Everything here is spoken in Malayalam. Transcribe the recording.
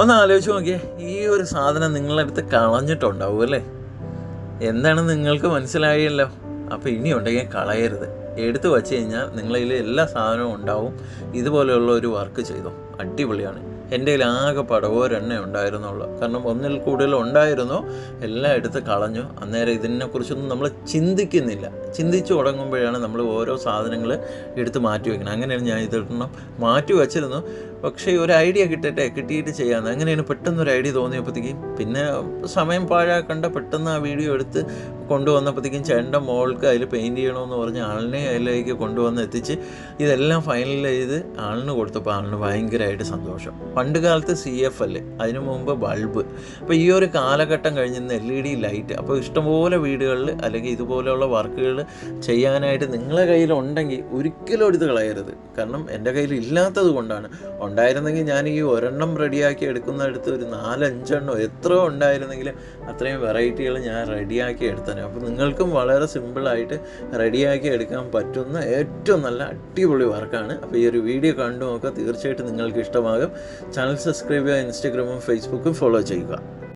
ഒന്ന് ആലോചിച്ച് നോക്കിയേ ഈ ഒരു സാധനം നിങ്ങളുടെ നിങ്ങളടുത്ത് കളഞ്ഞിട്ടുണ്ടാവും അല്ലേ? എന്താണ് നിങ്ങൾക്ക് മനസ്സിലായല്ലോ? അപ്പോൾ ഇനി ഉണ്ടെങ്കിൽ കളയരുത്. എടുത്തു വച്ച് കഴിഞ്ഞാൽ നിങ്ങളിൽ എല്ലാ സാധനവും ഉണ്ടാവും. ഇതുപോലെയുള്ള ഒരു വർക്ക് ചെയ്തു. അടിപൊളിയാണ്. എന്റെ കയ്യിൽ ആകെ രണ്ണേ ഉണ്ടായിരുന്നുള്ളൂ. കാരണം ഒന്നിൽ കൂടുതൽ ഉണ്ടായിരുന്നു. എല്ലാം എടുത്ത് കളഞ്ഞു. അന്നേരം ഇതിനെക്കുറിച്ചൊന്നും നമ്മൾ ചിന്തിക്കുന്നില്ല. ചിന്തിച്ചു തുടങ്ങുമ്പോഴാണ് നമ്മൾ ഓരോ സാധനങ്ങൾ എടുത്ത് മാറ്റി വയ്ക്കുന്നത്. അങ്ങനെയാണ് ഞാൻ ഇതെണ്ണം മാറ്റി വച്ചിരുന്നു. പക്ഷേ ഒരു ഐഡിയ കിട്ടട്ടെ കിട്ടിയിട്ട് ചെയ്യാമെന്ന് അങ്ങനെയാണ് പെട്ടെന്ന് ഒരു ഐഡിയ തോന്നിയപ്പോഴത്തേക്കും പിന്നെ സമയം പാഴാക്കണ്ട പെട്ടെന്ന് ആ വീഡിയോ എടുത്ത് കൊണ്ടുവന്നപ്പോഴത്തേക്കും ചേട്ടന്റെ മോൾക്ക് അതിൽ പെയിന്റ് ചെയ്യണമെന്ന് പറഞ്ഞ് ആളിനെ അതിലേക്ക് കൊണ്ടുവന്ന് എത്തിച്ച് ഇതെല്ലാം ഫൈനൽ ചെയ്ത് ആളിന് കൊടുത്തപ്പോൾ ആളിന് ഭയങ്കരമായിട്ട് സന്തോഷം. പണ്ട് കാലത്ത് സി എഫ് അല്ലേ? അതിനു മുമ്പ് ബൾബ്. അപ്പോൾ ഈ ഒരു കാലഘട്ടം കഴിഞ്ഞ് എൽ ഇ ഡി ലൈറ്റ്. അപ്പോൾ ഇഷ്ടംപോലെ വീടുകളിൽ അല്ലെങ്കിൽ ഇതുപോലെയുള്ള വർക്കുകൾ ചെയ്യാനായിട്ട് നിങ്ങളെ കയ്യിലുണ്ടെങ്കിൽ ഒരിക്കലും എടുത്ത് കളയരുത്. കാരണം എന്റെ കയ്യിൽ ഇല്ലാത്തത് കൊണ്ടാണ്. ഉണ്ടായിരുന്നെങ്കിൽ ഞാൻ ഈ ഒരെണ്ണം റെഡിയാക്കി എടുക്കുന്നിടത്ത് ഒരു നാലഞ്ചെണ്ണം എത്ര ഉണ്ടായിരുന്നെങ്കിൽ അത്രയും വെറൈറ്റികൾ ഞാൻ റെഡിയാക്കി എടുത്തേനെ അപ്പോൾ നിങ്ങൾക്കും വളരെ സിമ്പിളായിട്ട് റെഡിയാക്കി എടുക്കാൻ പറ്റുന്ന ഏറ്റവും നല്ല അടിപൊളി വർക്കാണ്. അപ്പോൾ ഈ ഒരു വീഡിയോ കണ്ടു നോക്കുക. തീർച്ചയായിട്ടും നിങ്ങൾക്ക് ഇഷ്ടമാകും. ചാനൽ സബ്സ്ക്രൈബ് ചെയ്യുക ഇൻസ്റ്റാഗ്രാമും ഫേസ്ബുക്കും ഫോളോ ചെയ്യുക.